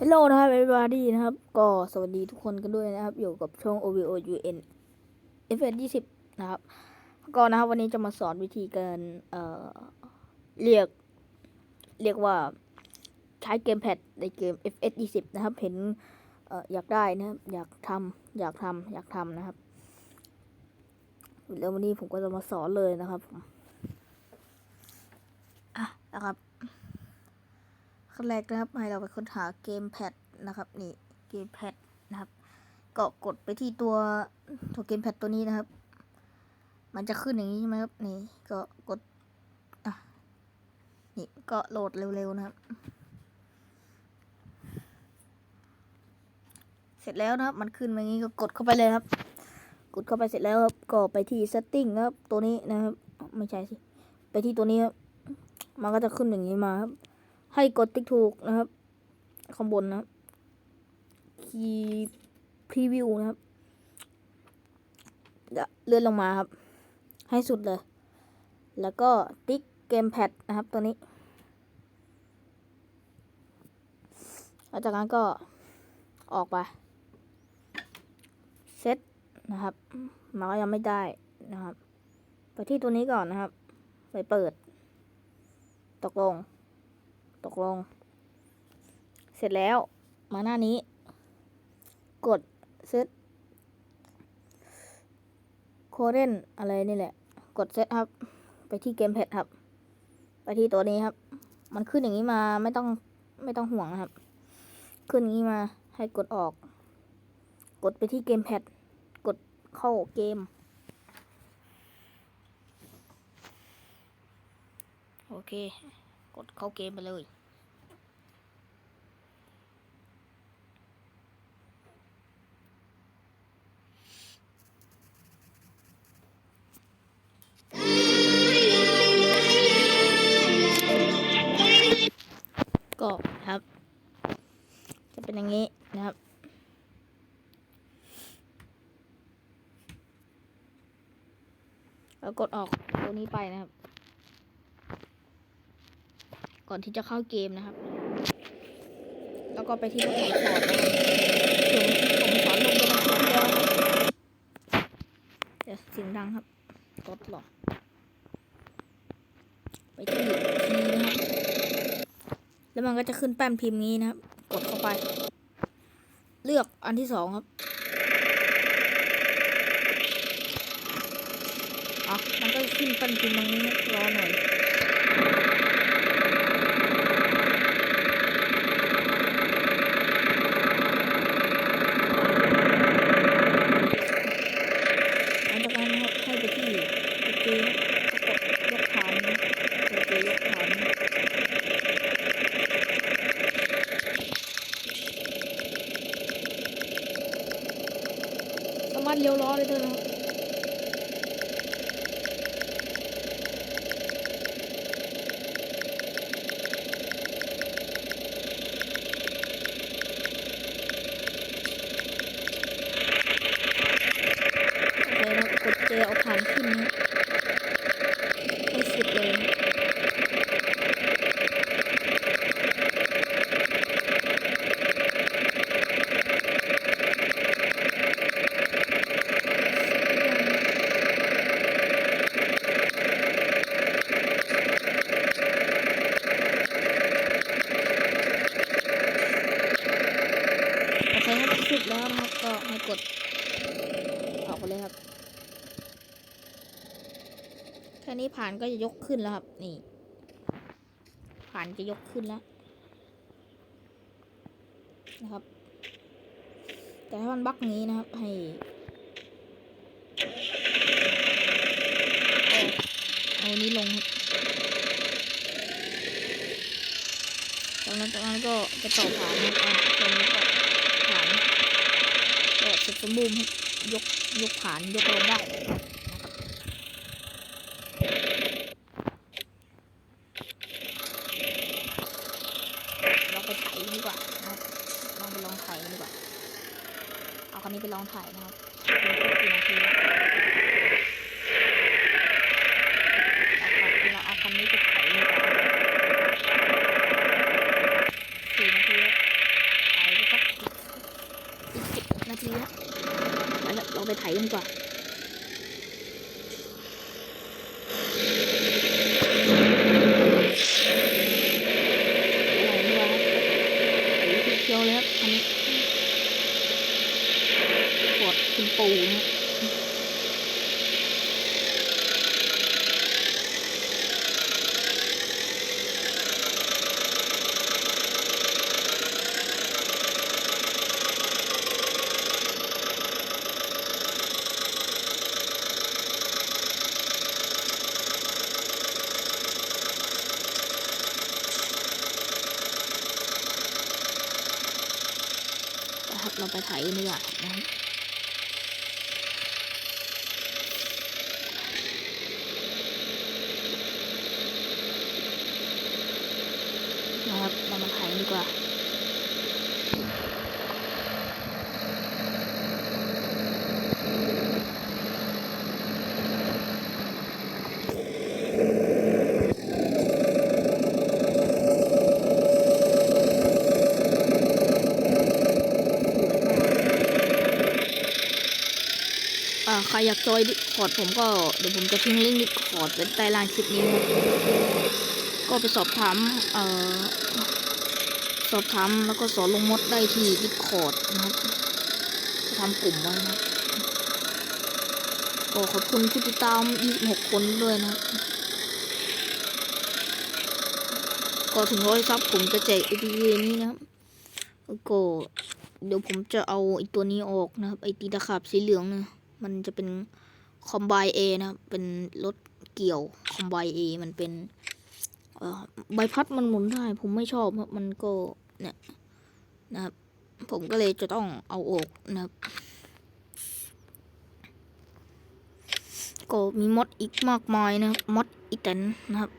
ฮัลโหลนะครับ everybody นะครับ ก็สวัสดีทุกคนกันด้วยนะครับ อยู่กับช่อง OVO UN FS 20นะครับ ก็นะครับวันนี้จะมาสอนวิธีการเอ่อเรียก เรียกว่าใช้เกมแพดในเกม FS 20นะครับ เห็นเอ่ออยากได้นะครับ อยากทำอยากทำอยากทำนะครับ แล้ววันนี้ผมก็จะมาสอนเลยนะครับอะนะครับ ขั้นแรกนะครับ ให้เราไปค้นหาเกมแพดนะครับนี่เกมแพดนะครับ ก็กดไปที่ตัวตัวเกมแพดตัวนี้นะครับ มันจะขึ้นอย่างนี้ใช่ไหมครับนี่ก็กดอะนี่ก็โหลดเร็วๆนะครับ เสร็จแล้วนะครับ มันขึ้นมาอย่างนี้ก็กดเข้าไปเลยครับ กดเข้าไปเสร็จแล้วครับก็ไปที่ setting ครับตัวนี้นะครับ ไม่ใช่สิไปที่ตัวนี้ครับมันก็จะขึ้นอย่างนี้มาครับ ให้กดติ๊กถูกนะครับข้างบนนะครับคีย์พรีวิวนะครับเลื่อนลงมาครับ ให้สุดเลย แล้วก็ติ๊กเกมแพดนะครับตัวนี้หลังจากนั้นก็ออกไปเซตนะครับมันก็ยังไม่ได้นะครับ ไปที่ตัวนี้ก่อนนะครับ ไปเปิด ตกลง ตกลง เสร็จแล้วมาหน้านี้ กดเซตโคเดนอะไรนี่แหละ กดเซตครับ ไปที่เกมแพดครับ ไปที่ตัวนี้ครับ มันขึ้นอย่างนี้มาไม่ต้องไม่ต้องห่วงนะครับ ขึ้นอย่างนี้มาให้กดออก กดไปที่เกมแพดกดเข้าเกมโอเค กดเข้าเกมไปเลย ก็ครับ จะเป็นอย่างนี้นะครับแล้วกดออกตัวนี้ไปนะครับ ก่อนที่จะเข้าเกมนะครับ แล้วก็ไปที่บทสอนนะครับผมผมสอนลงไปในคลิปเดียวเดี๋ยวเสียงดังครับกดหรอไปที่คีย์นะครับแล้วมันก็จะขึ้นแป้นพิมพ์นี้นะครับ กดเข้าไป เลือกอันที่สองครับอะมันก็ขึ้นแป้นพิมพ์ตรงนี้ครับรอหน่อย หลังจากนั้นนะครับให้ไปที่โอเคกดยกฐานนะโอเคยกฐานสามารถเลี้ยวล้อเลยนะครับโอเคนะกดเจเอาฐานขึ้นนะให้สุดเลยนะโอเคครับ สุดแล้วนะครับก็ให้กดออกไปเลยครับแค่นี้ผ่านก็จะยกขึ้นแล้วครับ นี่ ผ่านจะยกขึ้นแล้ว นะครับ แต่ถ้ามันบักงี้นะครับ ให้เอาอันนี้ลงครับจากนั้นจากนั้นก็จะต่อผ่านนะครับตรงนี้ก็ผ่าน ก็เสร็จสมบูรณ์ครับยกยกผ่านยกลงได้เราไปถ่ายดีกว่านะครับลองไปลองถ่ายนดีกว่า เอาคันนี้ไปลองถ่ายนะครับดูกี่นาทีแล้วเอาคันเราเอาคันนี้ไปถ่ายดีกว่าสี่นาทีแล้ว ทีฮะไปละเราไปไถกันดีกว่าอะไรดีวะไถทีเดียวเลยครับอันนี้กดคุณปู่นะ นะครับเรา ไปไถกันดีกว่านะนะครับเรามาไถดีกว่า ใครอยากจอยดิคอร์ดผมก็เดี๋ยวผมจะทิ้งลิงก์ดิคอร์ดไว้ใต้ล่างคลิปนี้นะก็ไปสอบถามเอ่อสอบถามแล้วก็สอนลงมดได้ที่ดิคอร์ดนะครับจะทำกลุ่มไว้นะก็ขอบคุณผู้ติดตาม 26 คนด้วยนะก็ถึงร้อยซับผมจะแจก APK นี้นะครับแล้วก็เดี๋ยวผมจะเอาไอตัวนี้ออกนะครับ ไอตีตะขาบสีเหลืองนี่ย มันจะเป็นคอมไบเอนะครับ เป็นรถเกี่ยวคอมไบเอมันเป็นใบพัดมันหมุนได้ ผมไม่ชอบครับมันก็เนี่ยนะครับ ผมก็เลยจะต้องเอาออกนะครับ ก็มีมดอีกมากมายนะครับมดอีแตนนะครับ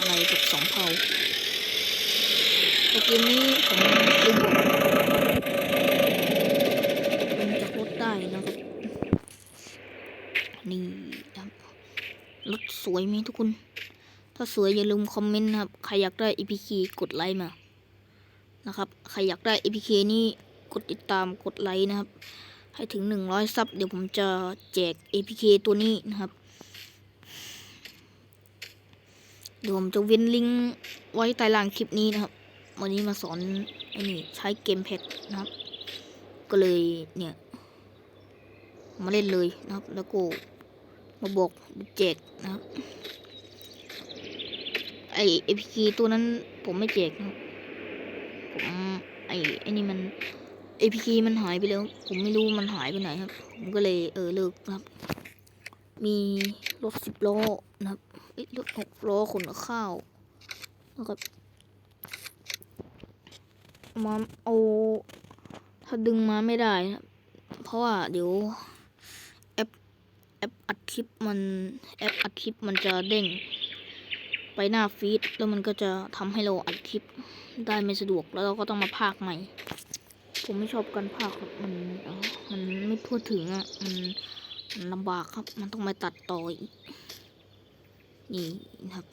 อะไรกับสองเผาแต่เกมนี้ผมลืมบอกมันจะลดได้นะครับ นี่ครับรถสวยไหม ทุกคน ถ้าสวยอย่าลืมคอมเมนต์นะครับ ใครอยากได้ APK กดไลค์มา นะครับ ใครอยากได้ APK นี่กดติดตามกดไลค์นะครับ ให้ถึง 100 ซับเดี๋ยวผมจะแจก APK ตัวนี้นะครับ เดี๋ยวผมจะเว้นลิงก์ไว้ใต้ล่างคลิปนี้นะครับ วันนี้มาสอนไอ้นี่ใช้เกมแพดนะครับ ก็เลยเนี่ย มาเล่นเลยนะครับ แล้วก็มาบอกแจกนะครับ ไอเอพีคตัวนั้นผมไม่แจกนะผมไอไอนี่มันเอพีคมันหายไปแล้ว ผมไม่รู้มันหายไปไหนครับ ผมก็เลยเออเลิกนะครับ มีรถสิบล้อนะครับเอ้ยรถหกล้อขนข้าวนะครับมาเอาถ้าดึงมาไม่ได้นะเพราะว่าเดี๋ยวแอปแอปอัดคลิปมันแอปอัดคลิปมันจะเด้ง ไปหน้าฟีดแล้วมันก็จะทำให้เราอัดคลิปได้ไม่สะดวกแล้วเราก็ต้องมาพากใหม่ ผมไม่ชอบการพากครับมันมันไม่ทั่วถึงอะมันมันลำบากครับ มันต้องมาตัดต่ออีกนี่นะครับ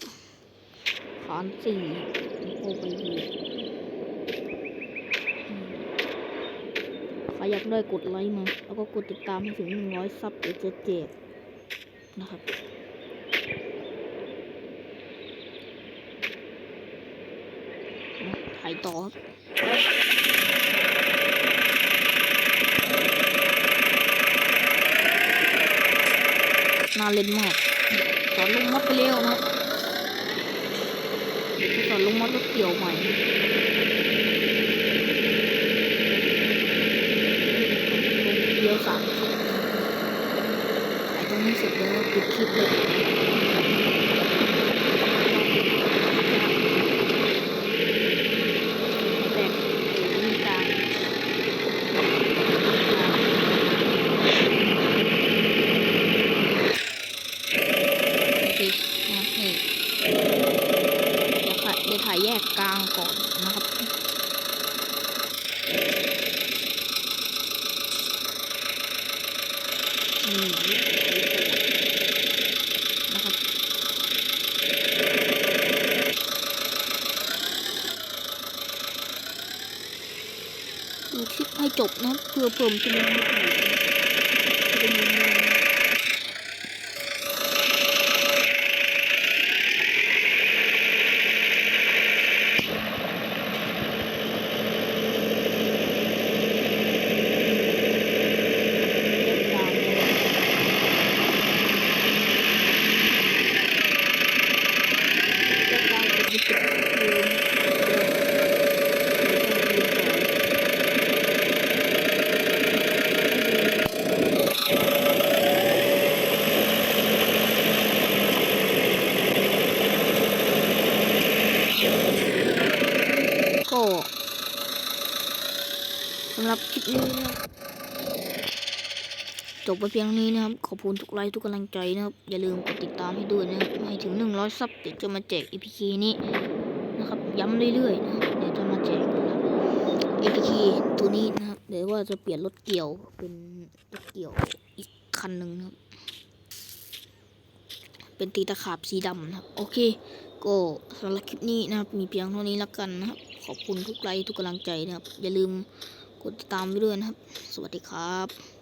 ขานสี่โอไปดีใครอยากได้กดไลค์มาแล้วก็กดติดตามให้ถึงหนึ่งร้อยซับเดี๋ยวจะแจกนะครับ ต่อน่าเล่นมากสอนลุงมดไปเร็วนะสอนลุงมดรถเกี่ยวใหม่เดียวสามคลิปไอ้ตรงนี้เสร็จแล้วปิดคลิปเลยแบกมีการโอเคนะครับนี่เดี๋ยวค่ะเดี๋ยวถ่ายแยกกลางก่อนนะครับ นะครับดูคลิปให้จบนะเพื่อผมจะไม่ถูกก็สำหรับ คลิปนี้นะครับจบไปเพียงเท่านี้นะครับ ขอบคุณทุกไลค์ทุกกำลังใจนะครับ อย่าลืมกดติดตามให้ด้วยนะครับให้ถึง 100 ซับเดี๋ยวจะมาแจก EPK นี้นะครับ ย้ำเรื่อยๆนะเดี๋ยวจะมาแจกนะครับ EPK ตัวนี้นะครับ เดี๋ยวว่าจะเปลี่ยนรถเกี่ยวเป็นรถเกี่ยวอีกคันหนึ่งนะครับ เป็นตีตะขาบสีดำนะครับ โอเค ก็สำหรับคลิปนี้นะครับ มีเพียงเท่านี้แล้วกันนะครับ ขอบคุณทุกไลค์ทุกกำลังใจนะครับ อย่าลืม กดติดตามไว้ด้วยนะครับ สวัสดีครับ